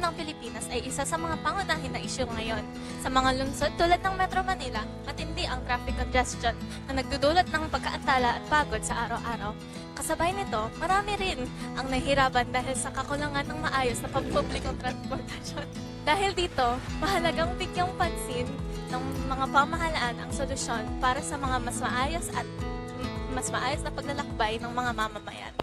ng Pilipinas ay isa sa mga pangunahing na isyu ngayon. Sa mga lungsod tulad ng Metro Manila, matindi ang traffic congestion na nagdudulot ng pagkaantala at pagod sa araw-araw. Kasabay nito, marami rin ang nahihirapan dahil sa kakulangan ng maayos na pampublikong transportasyon. Dahil dito, mahalagang bigyang pansin ng mga pamahalaan ang solusyon para sa mga mas maayos at mas maayos na paglalakbay ng mga mamamayan.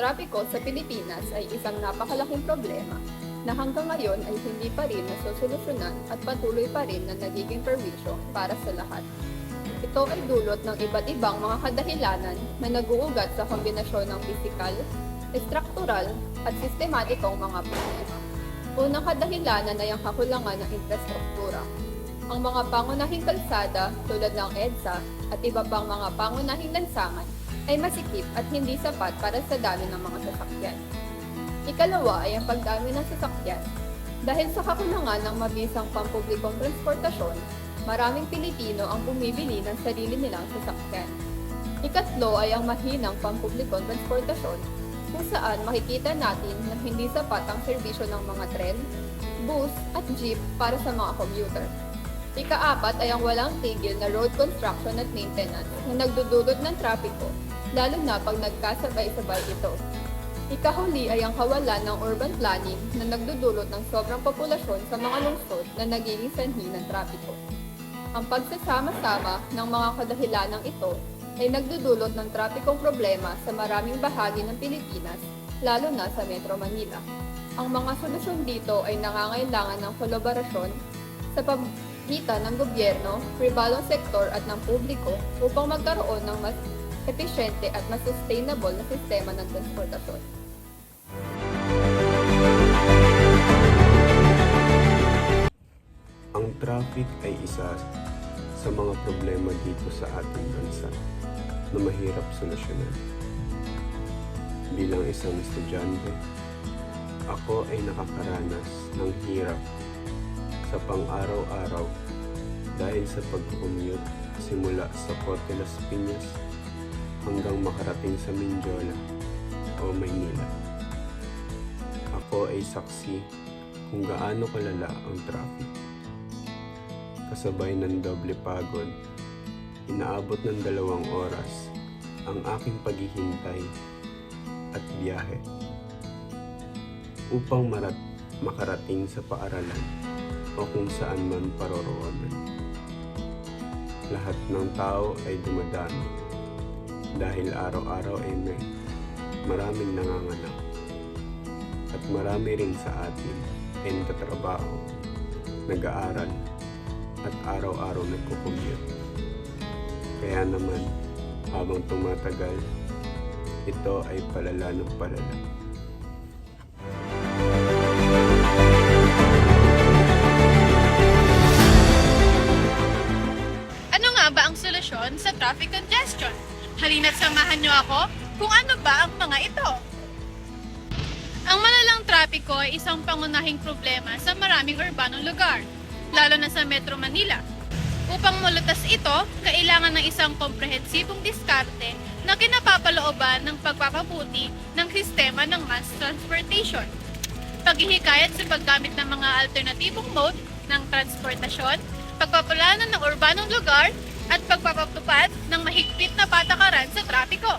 Trapiko sa Pilipinas ay isang napakalaking problema na hanggang ngayon ay hindi pa rin nasusolusyonan at patuloy pa rin na nagiging perwisyo para sa lahat. Ito ay dulot ng iba't ibang mga kadahilanan na naguugat sa kombinasyon ng pisikal, estruktural at sistematikong mga problema. Unang kadahilanan ay ang kakulangan ng infrastruktura. Ang mga pangunahing kalsada tulad ng EDSA at iba pang mga pangunahing lansangan ay masikip at hindi sapat para sa dami ng mga sasakyan. Ikalawa ay ang pagdami ng sasakyan. Dahil sa kakulangan ng mabisang pampublikong transportasyon, maraming Pilipino ang bumibili ng sarili nilang sasakyan. Ikatlo ay ang mahinang pampublikong transportasyon kung saan makikita natin na hindi sapat ang serbisyo ng mga tren, bus at jeep para sa mga commuter. Ikaapat ay ang walang tigil na road construction at maintenance na nagdudulot ng trapiko, lalo na pag nagkasabay-sabay ito. Ikahuli ay ang kawalan ng urban planning na nagdudulot ng sobrang populasyon sa mga lungsod na nagiging sanhi ng trapiko. Ang pagsasama-sama ng mga kadahilanang ito ay nagdudulot ng trapikong problema sa maraming bahagi ng Pilipinas, lalo na sa Metro Manila. Ang mga solusyon dito ay nangangailangan ng kolaborasyon sa pagitan ng gobyerno, pribadong sektor at ng publiko upang magkaroon ng mas epesyente at mas sustainable na sistema ng transportasyon. Ang traffic ay isa sa mga problema dito sa ating bansa na mahirap solusyonan. Bilang isang estudyante, ako ay nakakaranas ng hirap sa pang-araw-araw dahil sa pag-commute simula sa Corte Las Piñas hanggang makarating sa Mindiola o Maynila. Ako ay saksi kung gaano kalala ang traffic kasabay ng doble pagod, inaabot ng dalawang oras ang aking paghihintay at biyahe upang marat makarating sa paaralan o kung saan man paroroonan. Lahat ng tao ay dumadami dahil araw-araw ay may maraming nanganganak at marami rin sa atin ay nagtatrabaho, nag-aaral at araw-araw nagko-commute. Kaya naman, habang tumatagal, ito ay palala ng palala. Samahan niyo ako kung ano ba ang mga ito. Ang malalang trapiko ay isang pangunahing problema sa maraming urbanong lugar, lalo na sa Metro Manila. Upang malutas ito, kailangan ng isang komprehensibong diskarte na kinapapalooban ng pagpapabuti ng sistema ng mass transportation. Paghihikayat sa paggamit ng mga alternatibong mode ng transportasyon, pagpapalanan ng urbanong lugar, at pagpapatupad ng mahigpit na patakaran sa trapiko.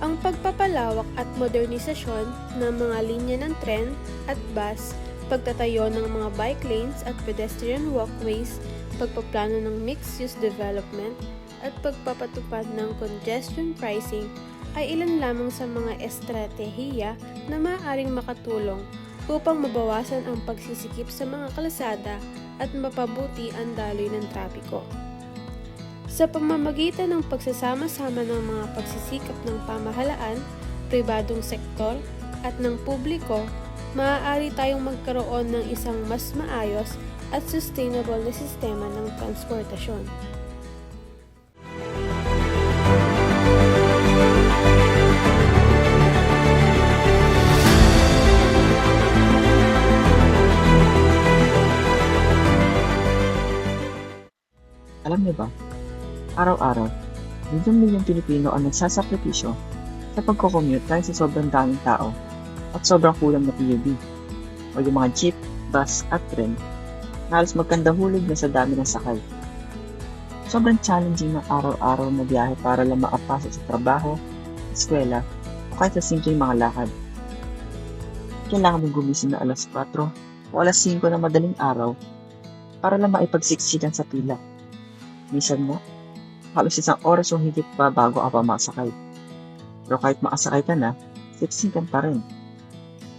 Ang pagpapalawak at modernisasyon ng mga linya ng tren at bus, pagtatayo ng mga bike lanes at pedestrian walkways, pagpaplano ng mixed-use development, at pagpapatupad ng congestion pricing ay ilan lamang sa mga estratehiya na maaaring makatulong upang mabawasan ang pagsisikip sa mga kalsada at mapabuti ang daloy ng trapiko. Sa pamamagitan ng pagsasama-sama ng mga pagsisikap ng pamahalaan, pribadong sektor, at ng publiko, maaari tayong magkaroon ng isang mas maayos at sustainable na sistema ng transportasyon. Alam niyo ba, Araw-araw, milyong-milyong Pilipino ang nagsasakripisyo sa pagkocommute dahil sa sobrang daming tao at sobrang kulang na PUV o yung mga jeep, bus at tren na halos magkandahulog na sa dami ng sakay. Sobrang challenging ng araw-araw na biyahe para lang makapasok sa trabaho, eskwela, o kahit sa simpleng mga lakad. Kailangan mong gumising na alas 4 o alas 5 na madaling araw para lang maipagsiksikan sa pila. Minsan nga, halos isang oras o higit pa bago ka pa makasakay. Pero kahit makasakay ka na, siksikan pa rin.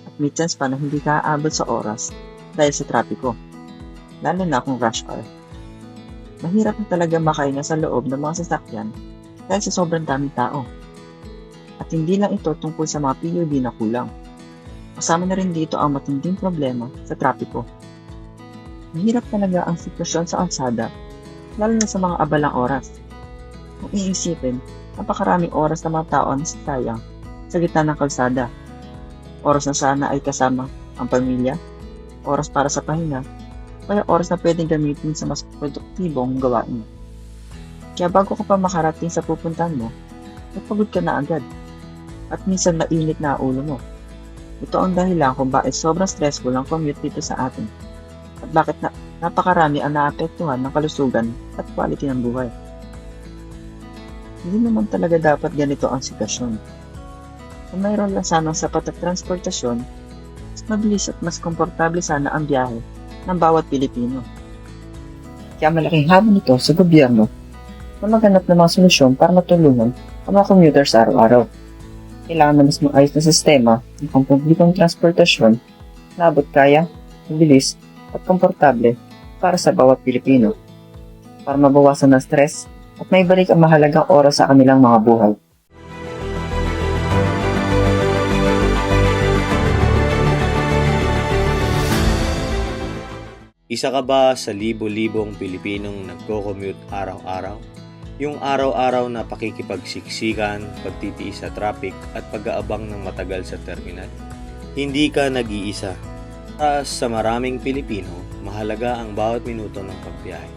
At may chance pa na hindi ka aabot sa oras dahil sa trapiko. Lalo na kung rush hour. Mahirap na talaga makahinga sa loob ng mga sasakyan dahil sa sobrang daming tao. At hindi lang ito tungkol sa mga PUV na kulang. Kasama na rin dito ang matinding problema sa trapiko. Mahirap talaga ang sitwasyon sa kalsada, lalo na sa mga abalang oras. Kung iisipin, napakaraming oras na mga tao ang sayang sa gitna ng kalsada. Oras na sana ay kasama ang pamilya, oras para sa pahinga, kaya oras na pwedeng gamitin sa mas produktibong gawain. Kaya bago ka pa makarating sa pupuntahan mo, napagod ka na agad. At minsan mainit na ulo mo. Ito ang dahilan kung bakit sobrang stressful ang commute dito sa atin. At bakit na, napakarami ang naapektuhan ng kalusugan at quality ng buhay. Hindi naman talaga dapat ganito ang sitwasyon. Kung mayroon lang sanang sapat at transportasyon, mas mabilis at mas komportable sana ang biyahe ng bawat Pilipino. Kaya malaking hamon nito sa gobyerno na maghanap ng mga solusyon para matulungan ang mga commuters araw-araw. Kailangan na mas maayos na sistema ng pampublikong transportasyon na abot kaya, mabilis, at komportable para sa bawat Pilipino para mabawasan ang stress at may balik ang mahalagang oras sa kanilang mga buhay. Isa ka ba sa libo-libong Pilipinong nagko-commute araw-araw? Yung araw-araw na pakikipagsiksikan, pagtitiis sa traffic at pag-aabang ng matagal sa terminal? Hindi ka nag-iisa. Para sa maraming Pilipino, mahalaga ang bawat minuto ng pagbiyahe.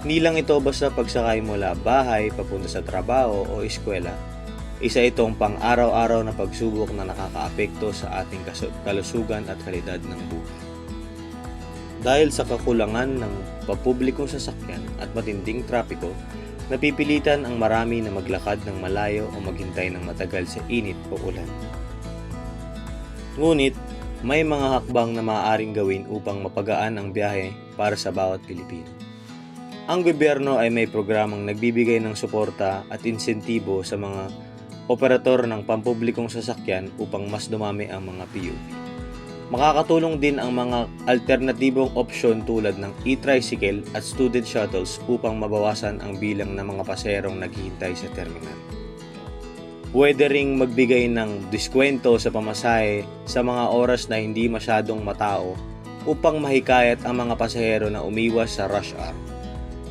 Hindi lang ito basta pagsakay mula bahay papunta sa trabaho o eskwela. Isa itong pang-araw-araw na pagsubok na nakakaapekto sa ating kalusugan at kalidad ng buhay. Dahil sa kakulangan ng papublikong sasakyan at matinding trapiko, napipilitan ang marami na maglakad ng malayo o maghintay ng matagal sa init o ulan. Ngunit, may mga hakbang na maaaring gawin upang mapagaan ang biyahe para sa bawat Pilipino. Ang gobyerno ay may programang nagbibigay ng suporta at insentibo sa mga operator ng pampublikong sasakyan upang mas dumami ang mga PUV. Makakatulong din ang mga alternatibong opsyon tulad ng e-tricycle at student shuttles upang mabawasan ang bilang ng mga paserong naghihintay sa terminal. Pwede ring magbigay ng diskwento sa pamasahe sa mga oras na hindi masyadong matao upang mahikayat ang mga pasahero na umiwas sa rush hour.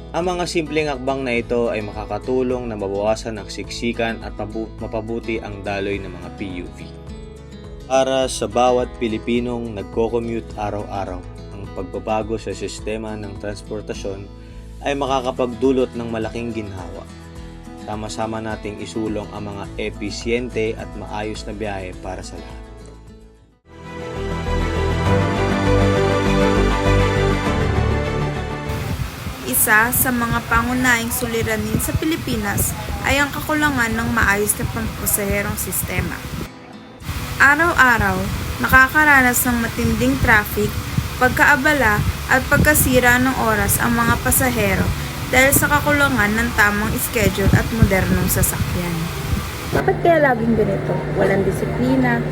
Ang mga simpleng hakbang na ito ay makakatulong na mabawasan ang siksikan at mapabuti ang daloy ng mga PUV. Para sa bawat Pilipinong nagko-commute araw-araw, ang pagbabago sa sistema ng transportasyon ay makakapagdulot ng malaking ginhawa. Sama-sama nating isulong ang mga episyente at maayos na biyahe para sa lahat. Isa sa mga pangunahing suliranin sa Pilipinas ay ang kakulangan ng maayos na pampasaherong sistema. Araw-araw, nakakaranas ng matinding traffic, pagkaabala at pagkasira ng oras ang mga pasahero dahil sa kakulangan ng tamang schedule at modernong sasakyan. Bakit kaya laging ganito? Walang disiplina,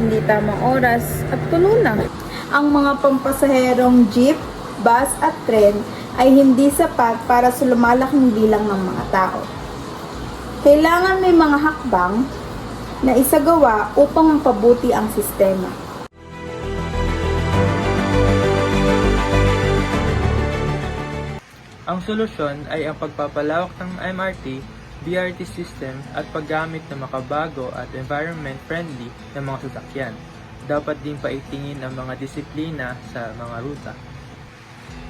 hindi tamang oras, at puno na. Ang mga pampasaherong jeep, bus at tren ay hindi sapat para sa lumalaking bilang ng mga tao. Kailangan may mga hakbang na isagawa upang mapabuti ang sistema. Ang solusyon ay ang pagpapalawak ng MRT, BRT system at paggamit ng makabago at environment-friendly na mga sasakyan. Dapat din paitingin ang mga disiplina sa mga ruta.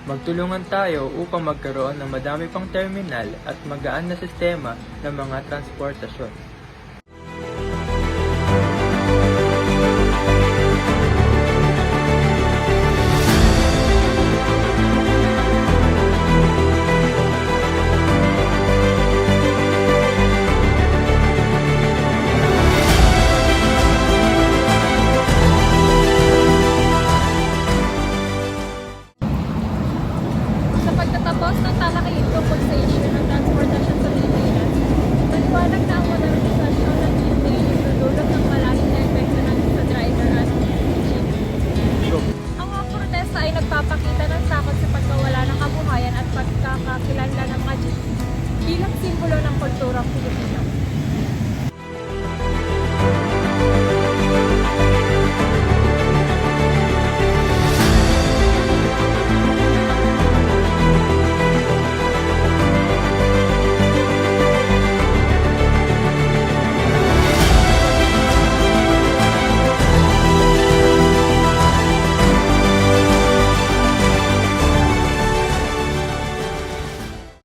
Magtulungan tayo upang magkaroon ng madami pang terminal at magaan na sistema ng mga transportasyon.